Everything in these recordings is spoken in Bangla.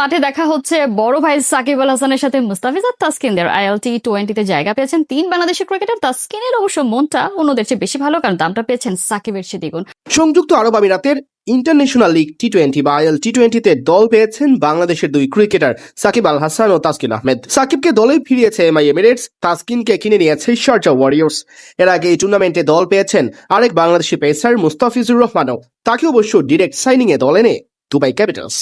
মাঠে দেখা হচ্ছে বড় ভাই সাকিব আল হাসানের সাথে মুস্তাফিজ আর তাসকিনদের আইএলটি টোয়েন্টিতে জায়গা পেয়েছেন তিন বাংলাদেশি ক্রিকেটার। তাসকিনের অবশ্য মনটা অন্যদের চেয়ে বেশি ভালো, কারণ দামটা পেয়েছেন সাকিবের চেয়ে দ্বিগুণ সংযুক্ত আরব আমিরাতের ইন্টারন্যাশনাল লিগ টি টোয়েন্টি বা আইএল টি টোয়েন্টিতে দল পেয়েছেন বাংলাদেশের দুই ক্রিকেটার, সাকিব আল হাসান ও তাসকিন আহমেদ। সাকিবকে দলে ফিরিয়েছে এমআই এমিরেটস, তাসকিনকে কিনে নিয়েছে শারজা ওয়ারিয়র্স এর আগে এই টুর্নামেন্টে দল পেয়েছেন আরেক বাংলাদেশি পেসার মুস্তাফিজুর রহমানও। তাকে অবশ্য ডিরেক্ট সাইনিংয়ে দলে নেয় দুবাই ক্যাপিটালস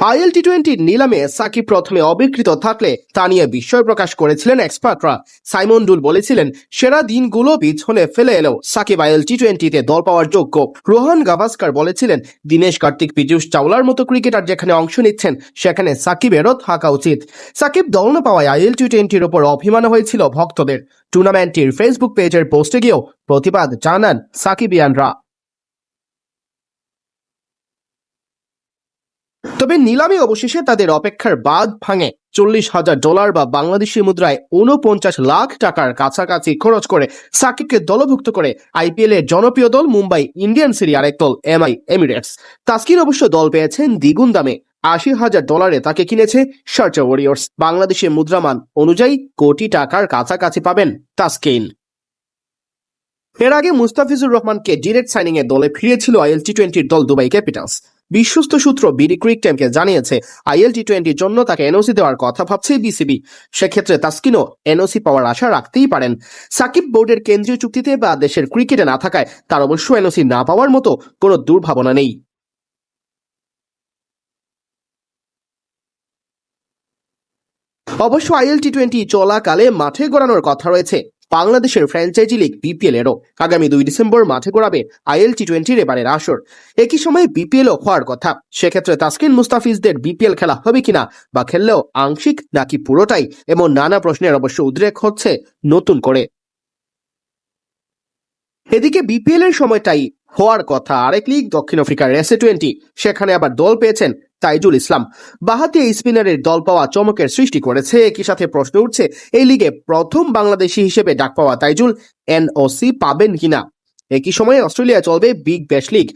আইএল টি টোয়েন্টির নিলামে সাকিব প্রথমে অবিকৃত থাকলে তা নিয়ে বিস্ময় প্রকাশ করেছিলেন এক্সপার্টরা। সাইমন ডুল বলেছিলেন, সেরা দিনগুলো পিছনে ফেলে এলেও সাকিব আইএল টি টোয়েন্টিতে দল পাওয়ার যোগ্য। রোহান গাভাস্কার বলেছিলেন, দীনেশ কার্তিক, পীযুষ চাওলার মতো ক্রিকেটার যেখানে অংশ নিচ্ছেন, সেখানে সাকিবেরও থাকা উচিত। সাকিব দল না পাওয়ায় আইএল টি টোয়েন্টির ওপর অভিমান হয়েছিল ভক্তদের। টুর্নামেন্টটির ফেসবুক পেজের পোস্টে গিয়েও প্রতিবাদ জানান সাকিবিয়ানরা। তবে নিলামে অবশেষে তাদের অপেক্ষার বাদ ভাঙে চল্লিশ হাজার ডলার বা বাংলাদেশি মুদ্রায় উনপঞ্চাশ লাখ টাকার কাছাকাছি খরচ করে সাকিবকে দলভুক্ত করে আইপিএল এর জনপ্রিয় দল মুম্বাই ইন্ডিয়ান সিরি আরেক দল এমআই এমিরেটস। তাস্কিন অবশ্য দল পেয়েছেন দ্বিগুণ দামে। আশি হাজার ডলারে তাকে কিনেছে শার্চা ওয়ারিয়র্স। বাংলাদেশের মুদ্রামান অনুযায়ী কোটি টাকার কাছাকাছি পাবেন তাস্কিন। এর আগে মুস্তাফিজুর রহমানকে ডিরেক্ট সাইনিং এর দলে ফিরিয়েছিল আইএল টি টোয়েন্টির দল দুবাই ক্যাপিটালস। বিশ্বস্ত সূত্র বিডি ক্রিক টাইমকে জানিয়েছে, আইএল টি টোয়েন্টির জন্য তাকে এনওসি দেওয়ার কথা ভাবছে বিসিবি। সেক্ষেত্রে তাস্কিনও এনওসি পাওয়ার আশা রাখতেই পারেন। সাকিব বোর্ডের কেন্দ্রীয় চুক্তিতে বা দেশের ক্রিকেটে না থাকায় তার অবশ্য এনওসি না পাওয়ার মতো কোনো দুর্ভাবনা নেই। অবশ্য আইএল টি টোয়েন্টি চলাকালে মাঠে গড়ানোর কথা রয়েছে। বাংলাদেশের ফ্র্যাঞ্চাইজি লিগ বিপিএল এরও আগামী দুই ডিসেম্বর মাঠে গড়াবে আইএল টি টোয়েন্টির এবারের আসর। একই সময়ে বিপিএলও হওয়ার কথা। সেক্ষেত্রে তাসকিন মুস্তাফিজদের বিপিএল খেলা হবে কিনা বা খেললেও আংশিক নাকি পুরোটাই এমন নানা প্রশ্নের অবশ্য উদ্রেক হচ্ছে নতুন করে। এদিকে বিপিএল এর সময়টাই হওয়ার কথা। আরেক লিগ দক্ষিণ আফ্রিকার এসএ টোয়েন্টি সেখানে আবার দল পেয়েছেন তাইজুল ইসলাম। বাহাতি এই স্পিনারের দল পাওয়া চমকের সৃষ্টি করেছে। একই সাথে প্রশ্ন উঠছে, এই লিগে প্রথম বাংলাদেশি হিসেবে ডাক পাওয়া তাইজুল এনওসি পাবেন কিনা? একই সময়ে অস্ট্রেলিয়া চলবে বিগ ব্যাশ লিগ।